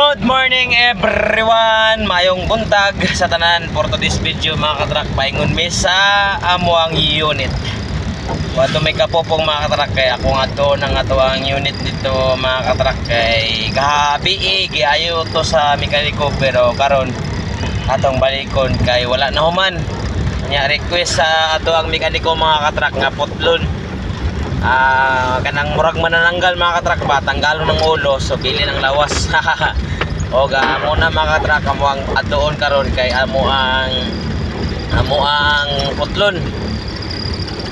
Good morning everyone! Mayong buntag sa tanan for today's video mga katrak paingon mi sa amuang unit. Wato may kapopong mga katrak kay ako nga to nang ato ang unit dito mga katrak kay kahabi eh, to sa mekaniko pero karon atong balikon kay wala na human. Nya request sa ato ang mekaniko mga katrak nga putlon. Ah, kanang murag manananggal mga katrak ba tanggalon ng ulo so bili ng lawas. o ga mo na mga katrak amo ang adoon karon kay amo ang amo ang putlon.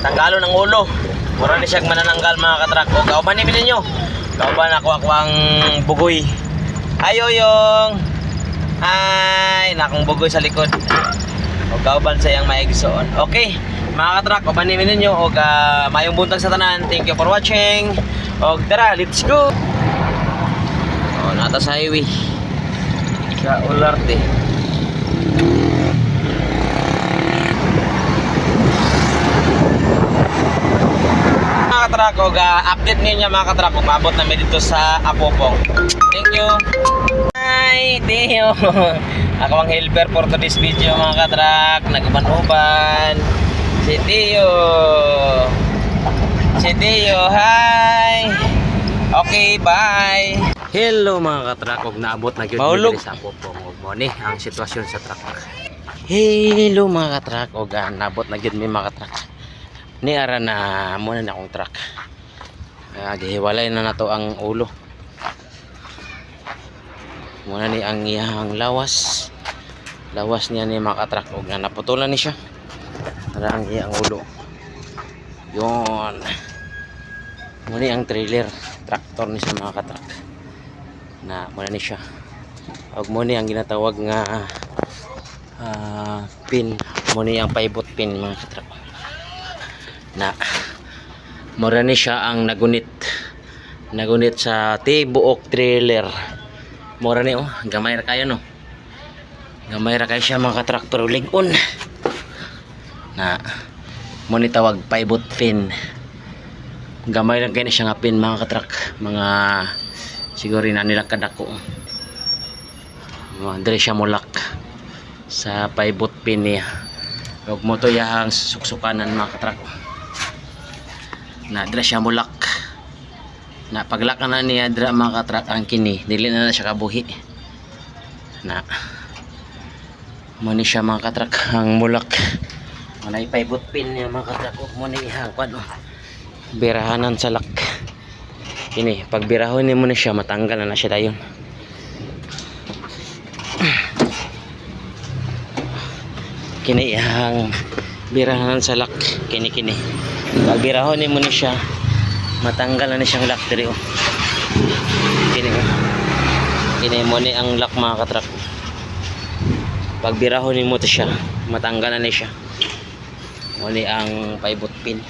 Tanggalon ng ulo. Mura ni siyang manananggal mga katrak. O kauban ni ninyo. Kauban ako ako ang bugoy. Ayo yung ay nakong bugoy sa likod. O kauban sa iyang maigsoon. Okay. Mga katrak, o banin ninyo o uh, mayong buntag sa tanan. Thank you for watching. O tara, let's go. O nata sa highway. Sa Ularte. Mga katrak, o update ninyo mga katrak kung maabot namin dito sa Apopong. Thank you. Hi, Teo. Ako ang helper for today's video mga katrak. Naguban-uban. Si Teo. Si Teo, hi. Okay, bye. Hello mga katrak. Huwag naabot na yun. Mahulog. Sa Apopong. Huwag mo ni ang sitwasyon sa truck. Hello mga katrak. Huwag ah, naabot na yun mga katrak. Ni ara na muna na akong truck. Kaya gihiwalay na nato ang ulo muna ni ang iyang lawas lawas niya ni makatrak og na naputulan ni siya para ang iyang ulo yon muna ang trailer tractor ni sa mga katrak na muna ni siya og muna ang ginatawag nga ah, pin muna ang paibot pin mga katrak na mura ni siya ang nagunit nagunit sa tibuok trailer Mura ni oh, gamay ra kayo no. Gamay ra kayo siya mga traktor ligon. Na mo ni tawag pivot pin. Gamay ra kayo siya nga pin mga katrak, mga siguro na nila kadako. Mga dire siya mulak sa pivot pin niya. Huwag mo to yang suksukanan mga katrak. Na dire siya mulak na paglaka na niya dra mga katrak ang kini dili na na siya kabuhi na mo ni siya mga katrak ang mulak manay paibot pin niya mga katrak ug mo ni ihang kwan oh. birahanan sa lak kini pag birahon ni mo ni siya matanggal na na siya dayon kini ihang birahanan sa lak kini kini pag birahon ni mo ni siya matanggal na ni siyang lock diri oh. Kini oh. Kini mo ni ang lock mga katrak. Pag birahon ni mo to siya, matanggal na ni siya. Mo ni ang pivot pin.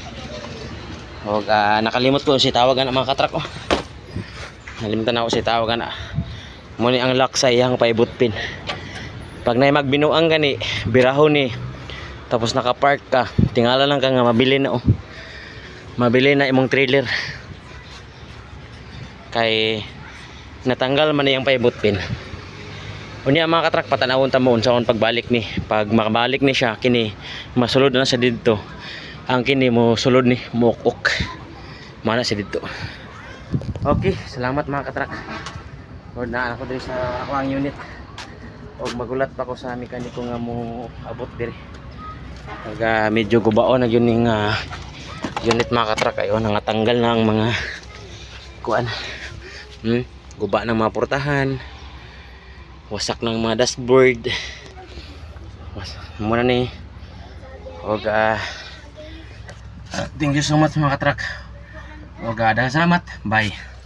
Og ah, nakalimot ko si tawagan ang mga katrak oh. Nalimutan ako si tawagan ah. Mo ni ang lock sa iyang pivot pin. Pag nay magbinuang gani, birahon ni tapos naka-park ka, tingala lang ka nga mabili na oh mabili na imong trailer kay natanggal man niyang paibot pin unya mga katrak patanawon ta mo unsaon pagbalik ni pag makabalik ni siya kini masulod na sa didto ang kini mo sulod ni mukok mana sa didto okay salamat mga katrak. O na ako diri sa ako ang unit. Og magulat pa ko sa mekaniko nga mo abot diri. Pag ah, medyo gubaon na yun ning ah, unit mga katrak. Ayo nangatanggal na ang mga kuan. Hmm? guba ng mga portahan. Wasak ng mga dashboard. Muna ni og ah, thank you so much mga katrak og uh, salamat. Bye